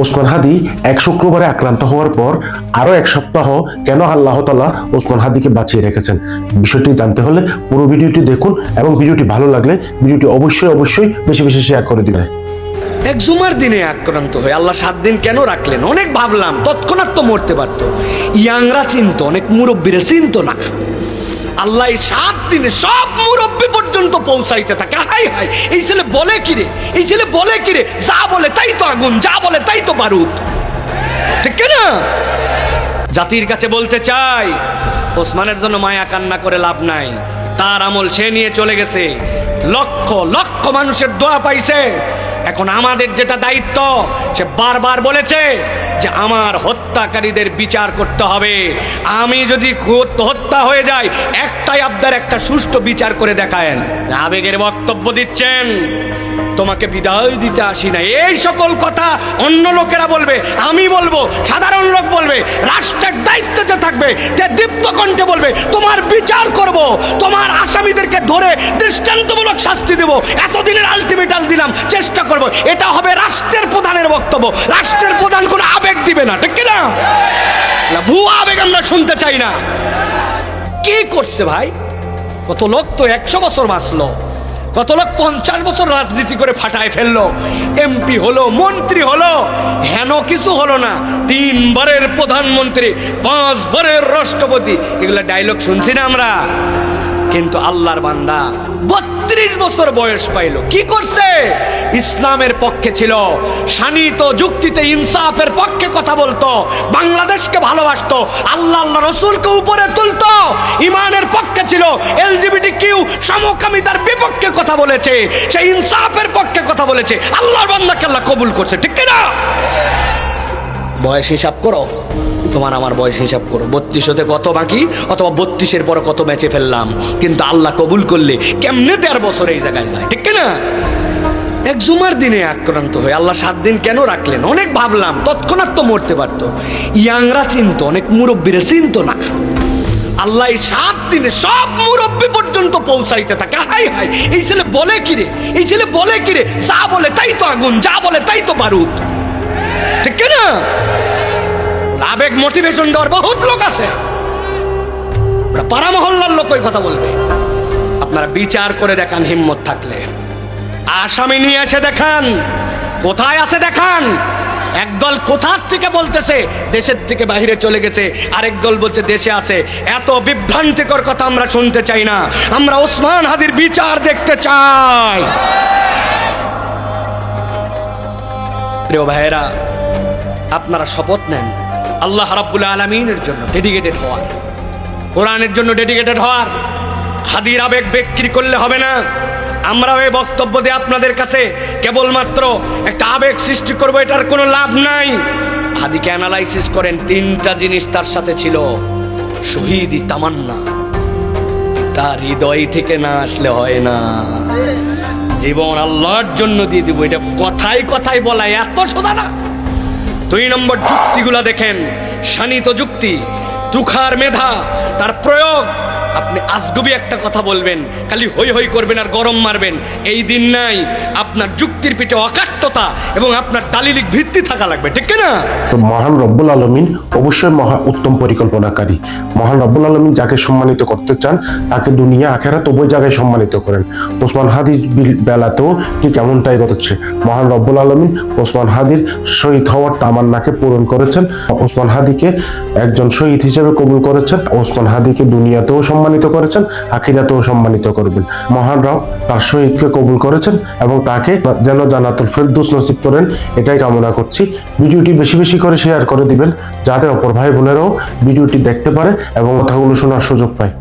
ওসমান হাদি এক শুক্রবারে আক্রান্ত হওয়ার পর আরও এক সপ্তাহ কেন আল্লাহ তালা ওসমান হাদিকে বাঁচিয়ে রেখেছেন? বিষয়টি জানতে হলে পুরো ভিডিওটি দেখুন এবং ভিডিওটি ভালো লাগলে ভিডিওটি অবশ্যই অবশ্যই বেশি বেশি শেয়ার করে দিবেন। এক জুমার দিনে আক্রান্ত হয়ে আল্লাহ সাত দিন কেন রাখলেন? অনেক ভাবলাম, তৎক্ষণাৎ তো মরতে পারতো। ইয়াংরা চিনত, অনেক মুরব্বীরা চিনত না। আল্লাহ সাত দিনে সব মুরব্বী পর্যন্ত পৌঁছাইতে থাকে। হাই হাই এই ছেলে বলে কিরে এই ছেলে বলে কিরে যা বলে তাই তো আগুন, যা বলে তাই তো বারুদ। ঠিক না জাতির কাছে বলতে চাই, ওসমানের জন্য মায়া কান্না করে লাভ নাই। তার আমল সে নিয়ে চলে গেছে। লক্ষ লক্ষ মানুষের দোয়া পাইছে। এখন আমাদের যেটা দায়িত্ব, সে বারবার বলেছে যে আমার হত্যাকারীদের বিচার করতে হবে। আমি যদি হত্যা হয়ে যাই, একটাই আপনার একটা সুষ্ঠু বিচার করে দেখায়েন। আবেগের বক্তব্য দিচ্ছেন। তোমাকে বিদায় দিতে আসি না এই সকল কথা অন্য লোকেরা বলবে আমি বলব সাধারণ লোক বলবে রাষ্ট্রের দায়িত্ব যে থাকবে যে দীপ্ত কণ্ঠে বলবে তোমার বিচার করব তোমার আসামিদেরকে ধরে দৃষ্টান্তমূলক শাস্তি দেব এতদিনের আলটিমেটাল দিলাম চেষ্টা করব। এটা হবে রাষ্ট্রের প্রধানের বক্তব্য। রাষ্ট্রের প্রধান কোনো আবেগ দিবে না ঠিক কি না না, ভুয়া আবেগ আমরা শুনতে চাই না। কে করছে ভাই? কত লোক তো একশো বছর বাঁচলো। কত লোক পঞ্চাশ বছর রাজনীতি করে ফাটায় ফেলল। এমপি হলো, মন্ত্রী হলো, হেন কিছু হলো না। তিনবারের প্রধানমন্ত্রী, পাঁচবারের রাষ্ট্রপতি। এগুলো ডায়লগ শুনছি না আমরা। কিন্তু আল্লাহর বান্দা বত্রিশ বছর বয়স পাইল। কি করছে? ইসলামের পক্ষে ছিল, শানিত যুক্তিতে ইনসাফের পক্ষে কথা বলতো, বাংলাদেশকে ভালোবাসতো, আল্লাহ আল্লাহ রসুলকে উপরে তুলতো, ইমানের পক্ষে ছিল এলজিবিটি কিউ সমকামিতার বিপক্ষে কথা বলেছে, সে ইনসাফের পক্ষে কথা বলেছে, আল্লাহর বান্দাকে আল্লাহ কবুল করছে, ঠিক না বয়স হিসাব করো। তোমার আমার বয়স হিসাব করো। বত্রিশ হতে কত বাকি? অথবা বত্রিশের পরে কত ম্যাচে ফেললাম? কিন্তু আল্লাহ কবুল করলে কেমনে দেড় বছর এই জায়গায় যায়? ঠিক না এক জুমার দিনে আক্রান্ত হয়ে আল্লাহ সাত দিন কেন রাখলেন? অনেক ভাবলাম, তৎক্ষণাৎ তো মরতে পারতো। ইয়াংরা চিনত, অনেক মুরব্বীরা চিনত না। আল্লাহ এই সাত দিনে সব মুরব্বী পর্যন্ত পৌঁছাইতে থাকে। হাই হাই এই ছেলে বলে কিরে এই ছেলে বলে কিরে যা বলে তাই তো আগুন, যা বলে তাই তো বারুদ। ঠিক না আবেগ মোটিভেশন দেওয়ার বহুত লোক আছে। পাড়া মহল্লার লোক ওই কথা বলবে। আপনারা বিচার করে দেখান হিম্মত থাকলে। আসামি নিয়ে এসে দেখান। কোথায় আছে দেখান? একদল কোথার থেকে বলতেছে? দেশের থেকে বাইরে চলে গেছে। আরেক দল বলছে দেশে আছে। এত বিভ্রান্তিকর কথা আমরা শুনতে চাই না। আমরা ওসমান হাদির বিচার দেখতে চাই। প্রিয় ভাইয়েরা, আপনারা শপথ নেন। আল্লাহ রাব্বুল আলমিনের জন্য ডেডিকেটেড হওয়ার। কোরআনের জন্য ডেডিকেটেড হওয়ার। হাদির আবেগ বিক্রি করলে হবে না। আমরাও এই বক্তব্য দিয়ে আপনাদের কাছে কেবলমাত্র একটা আবেগ সৃষ্টি করব, এটার কোনো লাভ নাই। হাদিকে অ্যানালাইসিস করেন, তিনটা জিনিস তার সাথে ছিল। শহীদি তামান্না। তার হৃদয় থেকে না আসলে হয় না। জীবন আল্লাহর জন্য দিয়ে দিব, এটা কথায় কথায় বলা, এত সোজা না। দুই নম্বর যুক্তিগুলা দেখেন শানিত যুক্তি তুখার মেধা তার প্রয়োগ। আপনি আজগুবি একটা কথা বলবেন, খালি হই হই করবেন আর গরম মারবেন। এই দিন নাই আপনার যুক্তির পিঠে অকাট্যতা এবং আপনার দালিলিক ভিত্তি থাকা লাগবে, ঠিক না তো মহান রব্বুল আলমিন অবশ্যই মহা উত্তম পরিকল্পনাকারী। মহান রব্বুল আলমিন যাকে সম্মানিত করতে চান, তাকে দুনিয়া আখেরা উভয় জায়গায় সম্মানিত করেন। ওসমান হাদির বিল- বেলাতেও ঠিক এমনটাই ঘটেছে। মহান রব্বুল আলমিন ওসমান হাদির শহীদ হওয়ার তামান্নাকে পূরণ করেছেন। ওসমান হাদিকে একজন শহীদ হিসেবে কবুল করেছেন। ওসমান হাদিকে দুনিয়াতেও সম্মানিত করেছেন, আখিরাতেও সম্মানিত করবেন। মহান রব তার শহীদকে কবুল করেছেন এবং তাকে যেন জানাতুল ফেরদুস নসিব করেন, এটাই কামনা করছি। ভিডিওটি বেশি বেশি করে শেয়ার করে দিবেন, যাতে অপর ভাই বোনেরাও ভিডিওটি দেখতে পারে এবং কথাগুলো শোনার সুযোগ পায়।